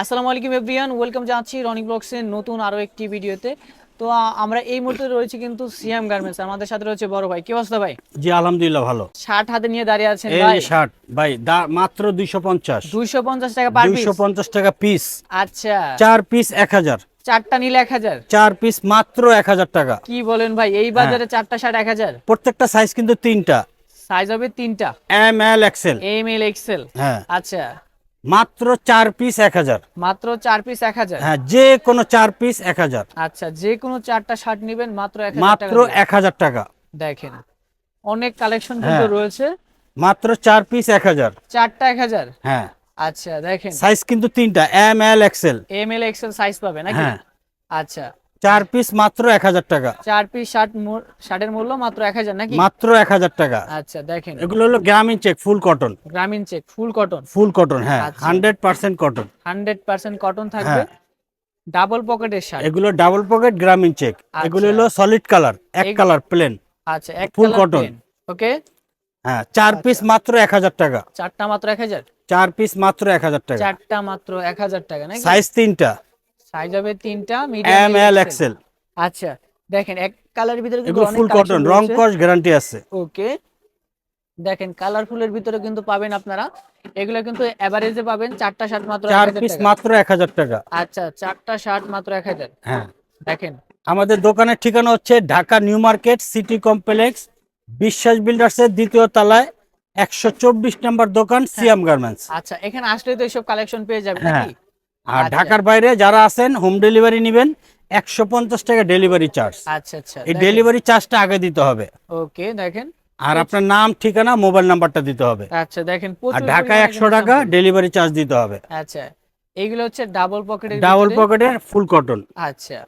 আসসালামু আলাইকুম everyone. Welcome জানাচ্ছি রনি ব্লগসের নতুন আরও একটি ভিডিওতে। তো আমরা এই মুহূর্তে রয়েছে কিন্তু সিএম গার্মেন্টস। আমাদের সাথে রয়েছে বড় ভাই। কি অবস্থা ভাই? জি আলহামদুলিল্লাহ ভালো। শার্ট হাতে নিয়ে দাঁড়িয়ে আছেন এই ভাই। শার্ট ভাই মাত্র দুইশো পঞ্চাশ। দুইশো পঞ্চাশ টাকা পার পিস দুইশো পঞ্চাশ টাকা পিস আচ্ছা। চার পিস এক হাজার। চারটা নিলে এক হাজার? চার পিস মাত্র এক হাজার টাকা। কি বলেন ভাই এই হ্যাঁ। বাজারে চারটা শার্ট এক হাজার? প্রত্যেকটা সাইজ কিন্তু তিনটা। সাইজ হবে তিনটা। M L XL M L XL হ্যাঁ। আচ্ছা। মাত্র চার পিস এক হাজার। মাত্র চার পিস এক হাজার? হ্যাঁ যে কোনো চার পিস এক হাজার। আচ্ছা যে কোনো চারটা শার্ট নেবেন মাত্র মাত্র এক হাজার টাকা। দেখেন অনেক কালেকশন কিন্তু হ্যাঁ। রয়েছে। মাত্র চার পিস এক হাজার। চারটা এক হাজার? হ্যাঁ। আচ্ছা দেখেন। সাইজ কিন্তু তিনটা M L XL M L XL size পাবে নাকি? হ্যাঁ। আচ্ছা চার পিস মাত্র এক হাজার টাকা। চার পিস শার্ট শার্টের মূল্য মাত্র এক হাজার নাকি? মাত্র এক হাজার টাকা। আচ্ছা দেখেন। এগুলো হলো Grameen check full cotton Grameen check full cotton full cotton হ্যাঁ আচ্ছা। Hundred percent cotton hundred percent cotton থাকবে। ডাবল পকেটের শার্ট এগুলো ডাবল পকেট গ্রামীণ চেক এগুলো হলো সলিড কালার এক কালার প্লেন আচ্ছা এক full cotton। ওকে হ্যাঁ চার পিস মাত্র এক হাজার টাকা। চারটা মাত্র এক হাজার? চার পিস মাত্র এক হাজার টাকা। চারটা মাত্র এক হাজার টাকা সাইজ তিনটা। সাইজ হবে তিনটা এম মিডিয়াম এল এক্সেল আচ্ছা দেখেন এক কালারের ভিতরে কিন্তু অনেক ফুল কটন রং কস গ্যারান্টি আছে। ওকে দেখেন কালারফুলের ভিতরে কিন্তু পাবেন আপনারা। এগুলো কিন্তু এভারেজে পাবেন চারটা শার্ট মাত্র চার পিস মাত্র এক হাজার টাকা। আচ্ছা চারটা শার্ট মাত্র এক হাজার। হ্যাঁ। দেখেন। আমাদের দোকানের ঠিকানা হচ্ছে Dhaka new market city complex Biswas builders এর দ্বিতীয় তলায় একশো চব্বিশ নম্বর দোকান সিয়াম গার্মেন্টস। আচ্ছা এখানে আসলে তো এইসব কালেকশন পেয়ে যাবেন হ্যাঁ। নাকি? আর আচ্ছা। ঢাকার বাইরে যারা আছেন হোম ডেলিভারি নেবেন একশো পঞ্চাশ টাকা ডেলিভারি চার্জ আচ্ছা আচ্ছা। এই ডেলিভারি চার্জটা আগে দিতে হবে। ওকে দেখেন। আর আপনার নাম ঠিকানা মোবাইল নাম্বারটা দিতে হবে। আচ্ছা দেখেন আর ঢাকায় একশো টাকা ডেলিভারি চার্জ দিতে হবে। আচ্ছা এইগুলো হচ্ছে ডাবল পকেটের ডাবল পকেটের ফুল কটন আচ্ছা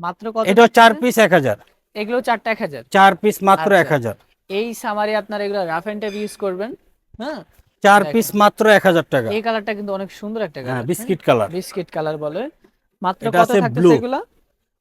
মাত্র কত এটা চার পিস এক হাজার। এগুলো চারটা এক হাজার। চার পিস মাত্র আচ্ছা। এক হাজার। এই সামারি আপনারা এগুলো রাফ এন্ড টেপ ইউজ করবেন হ্যাঁ? চার পিস মাত্র এক হাজার টাকা। এই কালারটা কিন্তু অনেক সুন্দর একটা হ্যাঁ colour biscuit colour. Biscuit colour বলে। মাত্র কত থাকতেছে। এগুলা?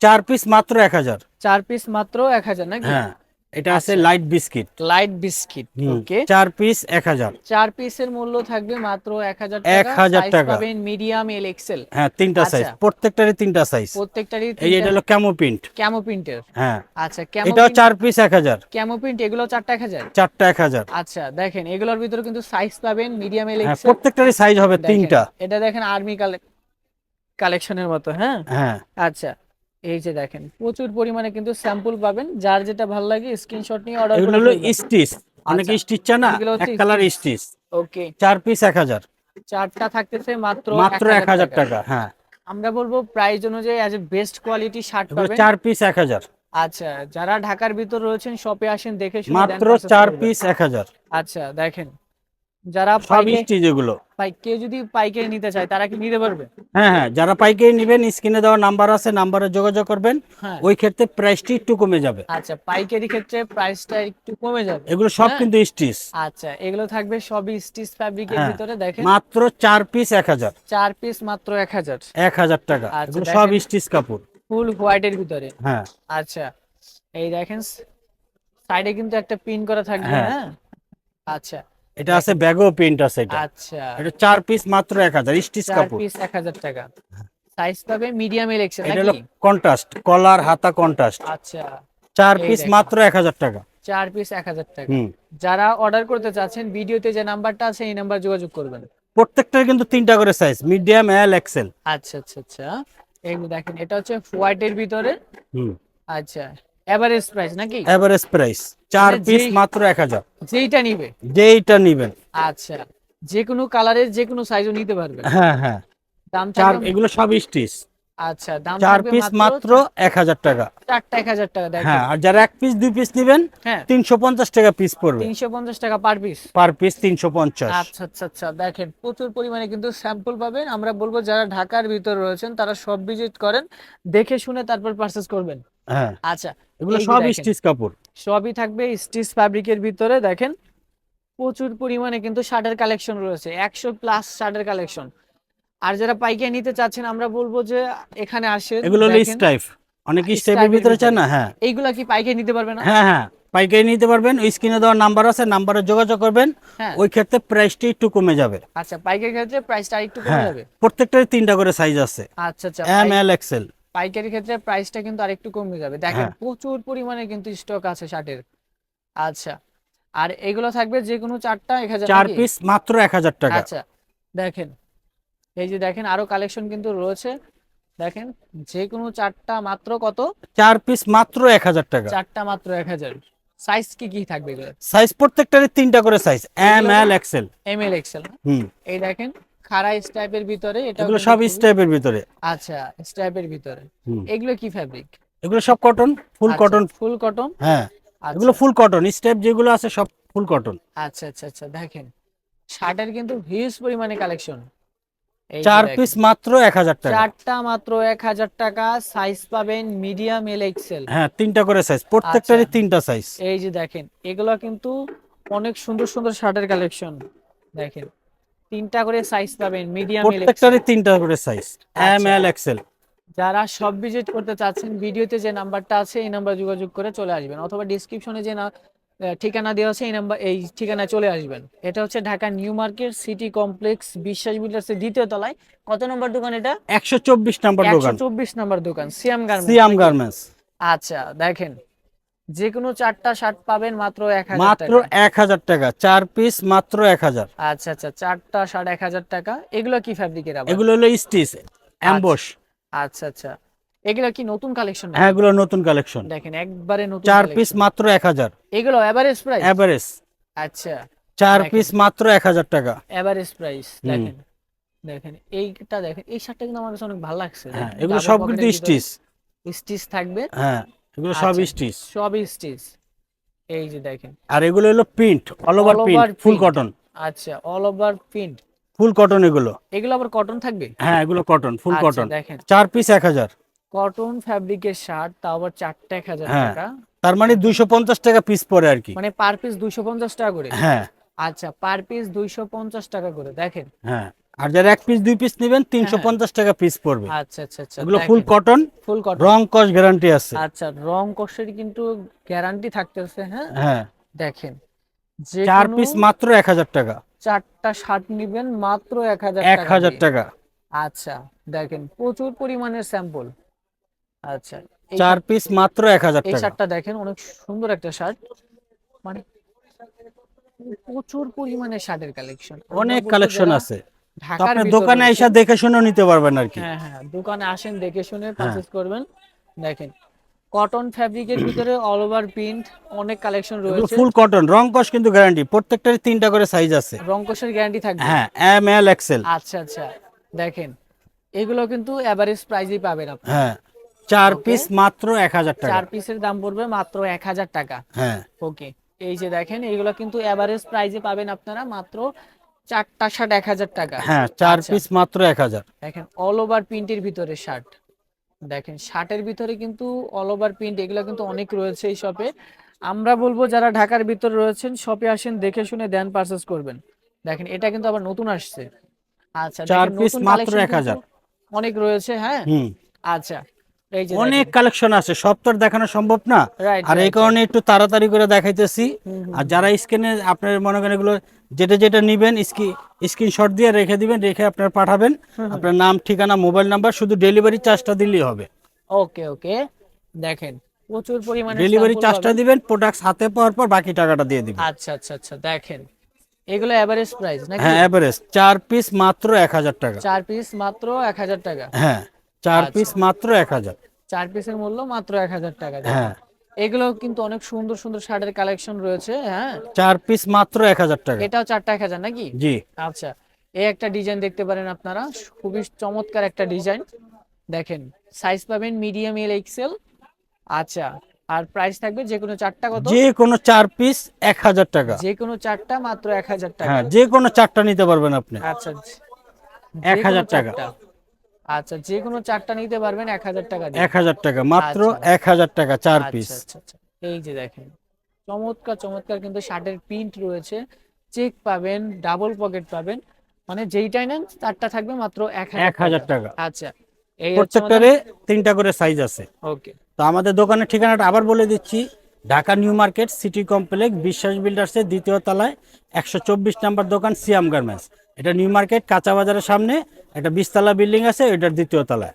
চার পিস মাত্র এক হাজার। চার পিস মাত্র এক হাজার নাকি? হ্যাঁ। এটা আছে আচ্ছা। Light biscuit. Light biscuit okay. চার পিস এক হাজার। চার পিসের মূল্য থাকবে মাত্র এক হাজার 1000 টাকা। পাবেন মিডিয়াম এল এক্সেল হ্যাঁ তিনটা আচ্ছা। সাইজ প্রত্যেকটারই তিনটা সাইজ প্রত্যেকটারই এই এটা হলো ক্যামো প্রিন্ট ক্যামো প্রিন্টের হ্যাঁ। আচ্ছা ক্যামো এটাও চার পিস এক হাজার। ক্যামো প্রিন্ট এগুলো চারটা এক হাজার? চারটা এক হাজার। আচ্ছা দেখেন এগুলোর ভিতরে কিন্তু সাইজ পাবেন মিডিয়াম এল হ্যাঁ এক্সেল প্রত্যেকটারই সাইজ হবে তিনটা। এটা দেখেন আর্মি কালেকশনের মতো হ্যাঁ? হ্যাঁ। আচ্ছা এই যে দেখেন প্রচুর পরিমাণে কিন্তু স্যাম্পল পাবেন। যার যেটা ভালো লাগে স্ক্রিনশট নিয়ে অর্ডার এগুলো হলো স্টিচ। অনেকে আচ্ছা। স্টিচ চায় না? এক কালার স্টিচ। ওকে। চার পিস এক হাজার। চারটা থাকতেছে মাত্র মাত্র এক হাজার টাকা। হ্যাঁ। আমরা বলব প্রাইস অনুযায়ী as a best quality shirt পাবেন। চার পিস এক হাজার। আচ্ছা যারা ঢাকার ভিতর রয়েছেন শপে আসেন দেখে শুনে মাত্র চার পিস এক হাজার। আচ্ছা দেখেন। যারা সব স্টিচ এগুলো। পাই কেউ যদি পাইকারি নিতে চায় তারা কি নিতে পারবে? হ্যাঁ হ্যাঁ যারা পাইকারি নেবেন স্ক্রিনে দেওয়া নাম্বার আছে নাম্বারে যোগাযোগ করবেন। হ্যাঁ। ওই ক্ষেত্রে প্রাইসটি একটু কমে যাবে। আচ্ছা পাইকারি ক্ষেত্রে প্রাইসটা একটু কমে যাবে। এগুলো সব হ্যাঁ। কিন্তু স্টিচ। আচ্ছা এগুলো থাকবে সবই স্টিচ ফ্যাব্রিকের। ভিতরে দেখেন। মাত্র চার পিস এক হাজার। চার পিস মাত্র এক হাজার। এক হাজার টাকা। আচ্ছা, এগুলো সব। স্টিচ কাপড়। ফুল হোয়াইটের ভিতরে। হ্যাঁ। আচ্ছা এই দেখেন সাইডে কিন্তু একটা পিন করা থাকবে হ্যাঁ। হ্যাঁ। আচ্ছা এটা আছে ব্যাগও প্রিন্ট আছে এটা। আচ্ছা। এটা চার পিস মাত্র এক হাজার স্টিচ চার কাপড়। পিস এক হাজার টাকা। সাইজ পাবে মিডিয়াম এল এক্সেল এটা হলো কন্ট্রাস্ট কলার হাতা কন্ট্রাস্ট আচ্ছা। চার পিস মাত্র এক হাজার টাকা। চার পিস এক হাজার টাকা। হুম। যারা অর্ডার করতে চাচ্ছেন ভিডিওতে যে নাম্বারটা আছে এই নাম্বার যোগাযোগ করবেন। প্রত্যেকটার কিন্তু তিনটা করে সাইজ মিডিয়াম এল এক্সেল আচ্ছা আচ্ছা আচ্ছা। এইগুলো দেখেন এটা হচ্ছে হোয়াইটের ভিতরে। হুম। আচ্ছা। এভারেজ প্রাইস নাকি? এভারেজ প্রাইস চার মানে পিস মাত্র এক হাজার। যেইটা নিবে। যেইটা নিবেন। আচ্ছা। যে কোনো কালারের যে কোনো সাইজও নিতে পারবে হ্যাঁ হ্যাঁ। দাম চার এগুলো সব স্টিচ আচ্ছা দাম চার পিস মাত্র এক হাজার টাকা। চারটা এক হাজার টাকা দেখেন। হ্যাঁ আর যারা এক পিস দুই পিস নিবেন হ্যাঁ। তিনশো পঞ্চাশ টাকা পিস পড়বে। তিনশো পঞ্চাশ টাকা পার পিস পার পিস তিনশো পঞ্চাশ। আচ্ছা আচ্ছা আচ্ছা দেখেন প্রচুর পরিমাণে কিন্তু স্যাম্পল পাবেন। আমরা বলব যারা ঢাকার ভিতর রয়েছেন তারা সব ভিজিট করেন দেখে শুনে তারপর পারচেস করবেন। হ্যাঁ। আচ্ছা এগুলো সব স্টিচ কাপড়। সবই থাকবে স্টিচ ফ্যাব্রিকের ভিতরে দেখেন। প্রচুর পরিমাণে কিন্তু শার্টের কালেকশন রয়েছে একশো প্লাস শার্টের কালেকশন। আর যারা পাইকারি নিতে চাচ্ছেন আমরা বলব যে এখানে আসে এগুলো। স্টাইফ। অনেক স্টাইফের ভিতরে ভিতরে। না হ্যাঁ। এইগুলা কি পাইকারি নিতে পারবে না? হ্যাঁ হ্যাঁ পাইকারি নিতে পারবেন। ওই স্ক্রিনে দেওয়ার নাম্বার আছে নাম্বারে যোগাযোগ করবেন। হ্যাঁ। ওই ক্ষেত্রে প্রাইসটি একটু কমে যাবে। আচ্ছা পাইকারি ক্ষেত্রে প্রাইসটা একটু কমে হ্যাঁ যাবে? প্রত্যেকটারই তিনটা করে সাইজ আছে। আচ্ছা আচ্ছা এম এল এক্সেল পাইকারি ক্ষেত্রে প্রাইসটা কিন্তু আরেকটু কমে যাবে। দেখেন হ্যাঁ। প্রচুর পরিমাণে কিন্তু স্টক আছে শার্টের আচ্ছা আর এগুলো থাকবে যে কোনো চারটা এক হাজার চার পিস মাত্র এক হাজার টাকা। আচ্ছা দেখেন এই যে দেখেন আরও কালেকশন কিন্তু রয়েছে। দেখেন যে কোনো চারটা মাত্র কত? চার পিস মাত্র এক হাজার টাকা। চারটা মাত্র এক হাজার। সাইজ কি কি থাকবে এগুলো সাইজ প্রত্যেকটারই তিনটা করে size M L XL M L XL হুম। এই দেখেন খাড়া স্টাইপের ভিতরে এটা এগুলো সব স্টেপের ভিতরে। আচ্ছা স্টাইপের ভিতরে। এগুলো কি ফ্যাব্রিক এগুলো সব cotton full cotton full cotton হ্যাঁ আচ্ছা। এগুলো ফুল কটন স্টেপ যেগুলো আছে সব ফুল কটন আচ্ছা আচ্ছা আচ্ছা দেখেন। শার্টের কিন্তু হিউজ পরিমাণে কালেকশন চার পিস মাত্র এক হাজার টাকা। চারটা মাত্র এক হাজার টাকা সাইজ পাবেন মিডিয়াম এল এক্সেল হ্যাঁ তিনটা করে সাইজ প্রত্যেকটারই আচ্ছা। তিনটা সাইজ এই যে দেখেন এগুলো কিন্তু অনেক সুন্দর সুন্দর শার্টের কালেকশন দেখেন তিনটা করে সাইজ পাবেন মিডিয়াম এল প্রত্যেকটারই তিনটা করে সাইজ এম। এল এক্সেল যারা সব ভিজিট করতে চাচ্ছেন ভিডিওতে যে নাম্বারটা আছে এই নাম্বার যোগাযোগ করে চলে আসবেন। অথবা ডিসক্রিপশনে যে ঠিকানা দেওয়া আছে এই নাম্বার এই ঠিকানায় চলে আসবেন। এটা হচ্ছে Dhaka new market city complex Biswas বিল্ডার্সের দ্বিতীয় তলায়। কত নম্বর দোকান এটা? একশো চব্বিশ নাম্বার দোকান। চব্বিশ নম্বর দোকান সিয়াম গার্মেন্টস সিয়াম গার্মেন্টস আচ্ছা দেখেন। যে কোনো চারটা শার্ট পাবেন মাত্র এক হাজার মাত্র এক হাজার টাকা। চার পিস মাত্র এক হাজার। আচ্ছা আচ্ছা চারটা শার্ট এক হাজার টাকা। এগুলো কি ফ্যাব্রিকের এগুলো হলো স্টিচ অ্যাম্বস আচ্ছা আচ্ছা এগুলো কি নতুন কালেকশন হ্যাঁ এগুলো নতুন কালেকশন দেখেন একবারে নতুন চার পিস মাত্র এক হাজার। এগুলো এভারেজ প্রাইস এভারেজ আচ্ছা। চার পিস মাত্র এক হাজার টাকা। এভারেজ প্রাইস দেখেন দেখেন। এইটা দেখেন এই শার্টটা কিন্তু আমার কাছে অনেক ভালো লাগছে। হ্যাঁ এগুলো double সব pocket কিন্তু এর ভিতরে স্টিচ স্টিচ থাকবে। হ্যাঁ। এগুলো সব আচ্ছা। স্টিচ। সবই স্টিচ। এই যে দেখেন। আর এগুলো হলো print all over print full cotton আচ্ছা all over print full cotton এগুলো। এগুলো আবার কটন থাকবে? হ্যাঁ এগুলো কটন ফুল কটন দেখেন। চার পিস এক হাজার। কটন ফ্যাব্রিকের শার্ট তাও আবার চারটা এক হাজার হ্যাঁ। টাকা। তার মানে দুইশো পঞ্চাশ টাকা পিস পরে আর কি। মানে পার পিস দুইশো পঞ্চাশ টাকা করে। হ্যাঁ। আচ্ছা পার পিস দুইশো পঞ্চাশ টাকা করে দেখেন। হ্যাঁ আর যারা এক পিস দুই পিস নেবেন তিনশো পঞ্চাশ টাকা পিস পড়বে। আচ্ছা আচ্ছা আচ্ছা এগুলো ফুল কটন ফুল কটন রং কস গ্যারান্টি আছে। আচ্ছা রং কষের কিন্তু গ্যারান্টি থাকতেছে হ্যাঁ? হ্যাঁ। দেখেন যে চার পিস মাত্র এক হাজার টাকা। চারটা শার্ট নিবেন মাত্র এক হাজার এক হাজার টাকা। আচ্ছা দেখেন প্রচুর পরিমাণের স্যাম্পল আচ্ছা চার পিস মাত্র এক হাজার এই টাকা। শার্টটা দেখেন অনেক সুন্দর একটা শার্ট। মানে প্রচুর পরিমাণে শার্টের কালেকশন অনেক কালেকশন আছে। আপনি দোকানে এসে দেখে শুনে নিতে পারবেন আর কি। হ্যাঁ হ্যাঁ দোকানে আসেন দেখে শুনে পারচেজ করবেন। দেখেন কটন ফ্যাব্রিকের ভিতরে অল ওভার প্রিন্ট অনেক কালেকশন রয়েছে। ফুল কটন রং কস কিন্তু গ্যারান্টি প্রত্যেকটারই তিনটা করে সাইজ আছে। রংকশের গ্যারান্টি থাকবে। হ্যাঁ এম এল এক্সেল আচ্ছা আচ্ছা দেখেন এগুলো কিন্তু এভারেজ প্রাইজেই পাবেন আপনি। হ্যাঁ চার পিস মাত্র এক হাজার টাকা। চার পিসের দাম পড়বে মাত্র এক হাজার টাকা। হ্যাঁ। ওকে এই যে দেখেন এগুলো কিন্তু এভারেজ প্রাইজে পাবেন আপনারা মাত্র চারটা শার্ট এক হাজার টাকা। হ্যাঁ চার আচ্ছা। পিস মাত্র এক হাজার। দেখেন অল ওভার প্রিন্টের ভিতরে শার্ট দেখেন শার্টের ভিতরে কিন্তু অল ওভার প্রিন্ট এগুলো কিন্তু অনেক রয়েছে এই শপে আমরা বলব যারা ঢাকার ভিতরে রয়েছেন শপে আসেন দেখে শুনে দেন পারচেস করবেন। দেখেন এটা কিন্তু আবার নতুন আসছে। আচ্ছা চার piece মাত্র collection 1000 অনেক রয়েছে হ্যাঁ? আচ্ছা। অনেক কালেকশন আছে সব তো দেখানো সম্ভব না। আর এই কারণে একটু তাড়াতাড়ি করে দেখাইতেছি। আর যারা স্ক্রিনে আপনার মনে করেন এগুলো যেটা যেটা নিবেন স্ক্রিনশট দিয়ে রেখে দিবেন রেখে আপনার পাঠাবেন। আপনার নাম ঠিকানা মোবাইল নাম্বার শুধু ডেলিভারি চার্জটা দিলেই হবে। ওকে ওকে। দেখেন প্রচুর পরিমাণে ডেলিভারি চার্জটা দিবেন প্রোডাক্ট হাতে পাওয়ার পর বাকি টাকাটা দিয়ে দিবেন। আচ্ছা আচ্ছা আচ্ছা দেখেন। এগুলো এভারেজ প্রাইস নাকি? হ্যাঁ এভারেজ চার পিস মাত্র এক হাজার টাকা। চার পিস মাত্র এক হাজার টাকা। হ্যাঁ। চার আচ্ছা। পিস মাত্র এক হাজার। চার পিসের মূল্য মাত্র এক হাজার টাকা হ্যাঁ। এগুলো কিন্তু অনেক সুন্দর সুন্দর শার্টের কালেকশন রয়েছে হ্যাঁ? চার পিস মাত্র এক হাজার টাকা। এটাও চারটা এক হাজার নাকি? জি। আচ্ছা। এই একটা ডিজাইন দেখতে পারেন আপনারা। খুবই চমৎকার একটা ডিজাইন দেখেন সাইজ পাবেন মিডিয়াম এল এক্সেল আচ্ছা আর প্রাইস থাকবে যে কোনো চারটা কত? যে কোনো চার পিস এক হাজার টাকা। যে কোনো চারটা মাত্র এক হাজার টাকা। হ্যাঁ যে কোনো চারটা নিতে পারবেন আপনি। আচ্ছা। এক হাজার টাকা। চারটা। আচ্ছা যে কোনো চারটা নিতে পারবেন এক হাজার টাকা এক হাজার টাকা মাত্র আচ্ছা। এক হাজার টাকা চার আচ্ছা, পিস। আচ্ছা, আচ্ছা। এই যে দেখেন চমৎকার চমৎকার কিন্তু শার্টের প্রিন্ট রয়েছে। চেক পাবেন ডাবল পকেট পাবেন। মানে যেইটাই নেন তারটা থাকবে মাত্র এক এক হাজার টাকা। আচ্ছা এই প্রত্যেকটারে তিনটা করে সাইজ আছে। ওকে। তো আমাদের দোকানের ঠিকানাটা আবার বলে দিচ্ছি Dhaka new market city complex Biswas বিল্ডার্সের দ্বিতীয় তলায় একশো চব্বিশ নাম্বার দোকান সিয়াম গার্মেন্টস। এটা নিউ মার্কেট কাঁচা বাজারের সামনে একটা বিশতলা বিল্ডিং আছে এটার দ্বিতীয় তলায়।